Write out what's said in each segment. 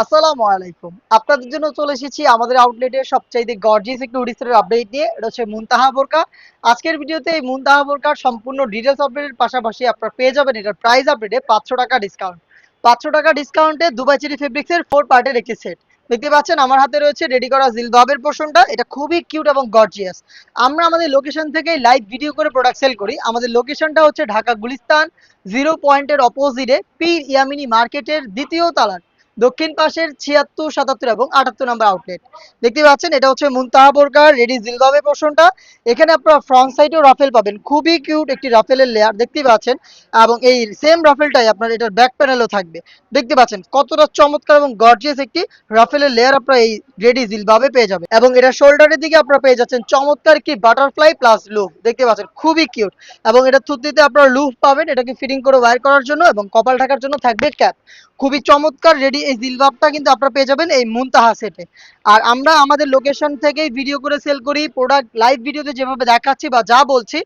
আসসালামু আলাইকুম। আপনাদের জন্য চলে এসেছি আমাদের আউটলেটের সবচাইতে গর্জিয়াস একটি হুডিসের আপডেট নিয়ে। এটা হচ্ছে মুনতাহা বোরকা। আজকের ভিডিওতে এই মুনতাহা বোরকার সম্পূর্ণ ডিটেলস আপডেটের পাশাপাশি আপনারা পেয়ে যাবেন এটার প্রাইস আপডেটে পাঁচশো টাকা ডিসকাউন্ট পাঁচশো টাকা ডিসকাউন্টে দুবাই চেরি ফেব্রিক্সের ফোর পার্টের একটি সেট দেখতে পাচ্ছেন, আমার হাতে রয়েছে রেডি করা জিলবাবের পোর্শনটা এটা খুবই কিউট এবং গর্জিয়াস আমরা আমাদের লোকেশন থেকেই লাইভ ভিডিও করে প্রোডাক্ট সেল করি। আমাদের লোকেশনটা হচ্ছে ঢাকা গুলিস্তান জিরো পয়েন্টের অপোজিটে পি ইয়ামিনি মার্কেটের দ্বিতীয় তালার। দক্ষিণ পাশের ছিয়াত্তর, সাতাত্তর এবং আটাত্তর নম্বর আউটলেট দেখতে পাচ্ছেন, এটা হচ্ছে মুনতাহা বোরকার রেডি জিলবাবে পোর্শনটা এখানে আপনারা ফ্রন্ট সাইডেও রাফেল পাবেন। খুবই কিউট একটি রাফেলের লেয়ার দেখতে পাচ্ছেন। এবং এই সেম রাফেলটাই আপনার এটার ব্যাক প্যানেলও থাকবে। দেখতে পাচ্ছেন, কতটা চমৎকার এবং গর্জিয়াস একটি রাফেলের লেয়ার আপনারা এই রেডি জিলবাবে পেয়ে যাবেন। এবং এটা শোল্ডারের দিকে আপনারা পেয়ে যাচ্ছেন চমৎকার একটি বাটারফ্লাই প্লাস লুপ দেখতে পাচ্ছেন, খুবই কিউট এবং এটা থুতনিতে আপনারা লুপ পাবেন। এটাকে ফিটিং করে ওয়্যার করার জন্য এবং কপাল ঢাকার জন্য থাকবে ক্যাপ খুবই চমৎকার রেডি এই জিলবাবটা কিন্তু আপনারা পেয়ে যাবেন এই মুনতাহা সেটে আর আমরা আমাদের লোকেশন থেকেই ভিডিও করে সেল করি প্রোডাক্ট লাইভ ভিডিওতে যেভাবে দেখাচ্ছি বা যা বলছি,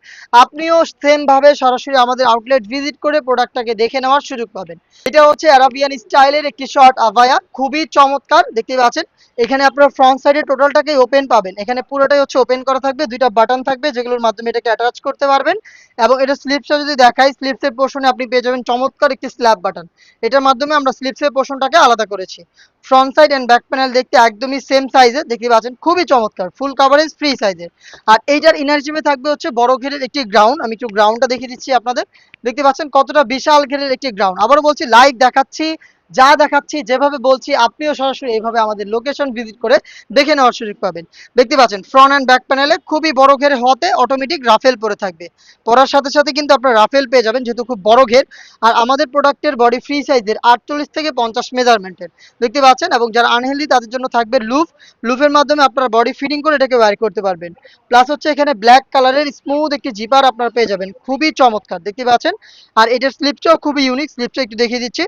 আপনিও সেম ভাবে সরাসরি আমাদের আউটলেট ভিজিট করে প্রোডাক্টটাকে দেখে নেওয়ার সুযোগ পাবেন। এটা হচ্ছে অ্যারাবিয়ান স্টাইলের একটি শর্ট আভায়া। খুবই চমৎকার দেখতে পাচ্ছেন। এখানে আপনার ফ্রন্ট সাইডে টোটালটাকেই ওপেন পাবেন। এখানে পুরোটাই হচ্ছে ওপেন করা থাকবে, দুইটা বাটন থাকবে যেগুলোর মাধ্যমে এটাকে অ্যাটাচ করতে পারবেন। এবং এটা স্লিপসটা যদি দেখাই স্লিপসের পোর্শনে আপনি পেয়ে যাবেন চমৎকার একটি স্ল্যাব বাটন এটার মাধ্যমে আমরা স্লিপসের পোর্শনটাকে আলাদা করেছি। Front side and back panel দেখতে একদমই সেম সাইজের দেখতে পাচ্ছেন, খুবই চমৎকার। ফুল কাভারেজ ফ্রি সাইজের আর এইটার ইনার জিমে থাকবে হচ্ছে বড় ঘেরের একটি গ্রাউন্ড আমি একটু গ্রাউন্ডটা দেখিয়ে দিচ্ছি আপনাদের। দেখতে পাচ্ছেন কতটা বিশাল ঘেরের একটি গ্রাউন্ড আবারও বলছি লাইভ দেখাচ্ছি। যা দেখাচ্ছি, যেভাবে বলছি, আপনিও সরাসরি এইভাবে আমাদের লোকেশন ভিজিট করে দেখে নেওয়ার সুযোগ পাবেন। দেখতে পাচ্ছেন ফ্রন্ট অ্যান্ড ব্যাক প্যানেলে খুবই বড় ঘের হতে অটোমেটিক রাফেল পরে থাকবে। পরার সাথে সাথে কিন্তু আপনার রাফেল পেয়ে যাবেন, যেহেতু খুব বড় ঘের। আর আমাদের প্রোডাক্টের বডি ফ্রি সাইজের আটচল্লিশ থেকে পঞ্চাশ মেজারমেন্টের দেখতে পাচ্ছেন, এবং যারা আনহেলদি তাদের জন্য থাকবে লুফ লুফের মাধ্যমে আপনারা বডি ফিটিং করে এটাকে ওয়ার করতে পারবেন। প্লাস হচ্ছে এখানে ব্ল্যাক কালারের স্মুথ একটি জিপার আপনারা পেয়ে যাবেন। খুবই চমৎকার, দেখতে পাচ্ছেন। আর এটার স্লিপটাও খুবই ইউনিক স্লিপটা একটু দেখিয়ে দিচ্ছি।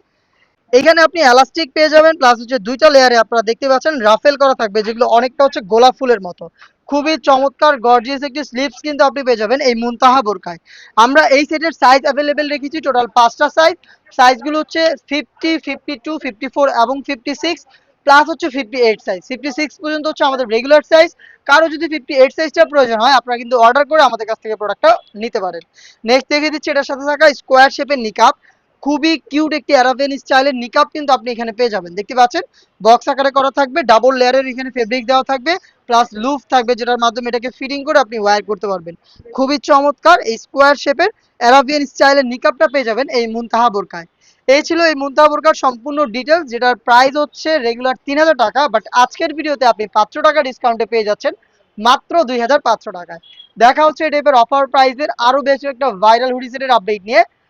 এখানে আপনি এলাস্টিক পেয়ে যাবেন প্লাস হচ্ছে দুইটা লেয়ারে আপনারা দেখতে পাচ্ছেন রাফেল করা থাকবে, যেগুলো অনেকটা হচ্ছে গোলাপ ফুলের মতো। খুবই চমৎকার গর্জিয়াস একটি স্লিপস কিন্তু আপনি পেয়ে যাবেন এই মুনতাহা বোরকায় আমরা এই সেটের সাইজ অ্যাভেলেবেল রেখেছি টোটাল পাঁচটা সাইজ সাইজগুলো হচ্ছে fifty fifty two fifty four এবং ফিফটি সিক্স প্লাস হচ্ছে fifty eight size fifty six পর্যন্ত হচ্ছে আমাদের রেগুলার সাইজ কারও যদি ফিফটি এইট সাইজটা প্রয়োজন হয়, আপনারা কিন্তু অর্ডার করে আমাদের কাছ থেকে প্রোডাক্টটা নিতে পারেন। নেক্সট দেখে দিচ্ছি, এটার সাথে থাকা স্কোয়ার শেপের নিকাপ খুবই কিউট একটি অ্যারাবিয়ান স্টাইলের নিকাপ কিন্তু আপনি এখানে পেয়ে যাবেন। দেখতে পাচ্ছেন? বক্স আকারে করা থাকবে ডাবল লেয়ারের এখানে ফেব্রিক দেওয়া থাকবে প্লাস লুফ থাকবে যেটার মাধ্যমে এটাকে ফিটিং করে আপনি ওয়্যার করতে পারবেন। খুবই চমৎকার এই স্কোয়ার শেপের অ্যারাবিয়ান স্টাইলের নিকাপটা পেয়ে যাবেন এই মুনতাহা বোরকায় এই ছিল এই মুনতাহা বোরকার সম্পূর্ণ ডিটেলস যেটার প্রাইস হচ্ছে রেগুলার তিন হাজার টাকা বাট আজকের ভিডিওতে আপনি পাঁচশো টাকা ডিসকাউন্টে পেয়ে যাচ্ছেন, মাত্র দুই হাজার পাঁচশো টাকায়। দেখা হচ্ছে এই টাইপের অফার প্রাইসের আরও বেশি একটা ভাইরাল হুডিসেটের আপডেট নিয়ে।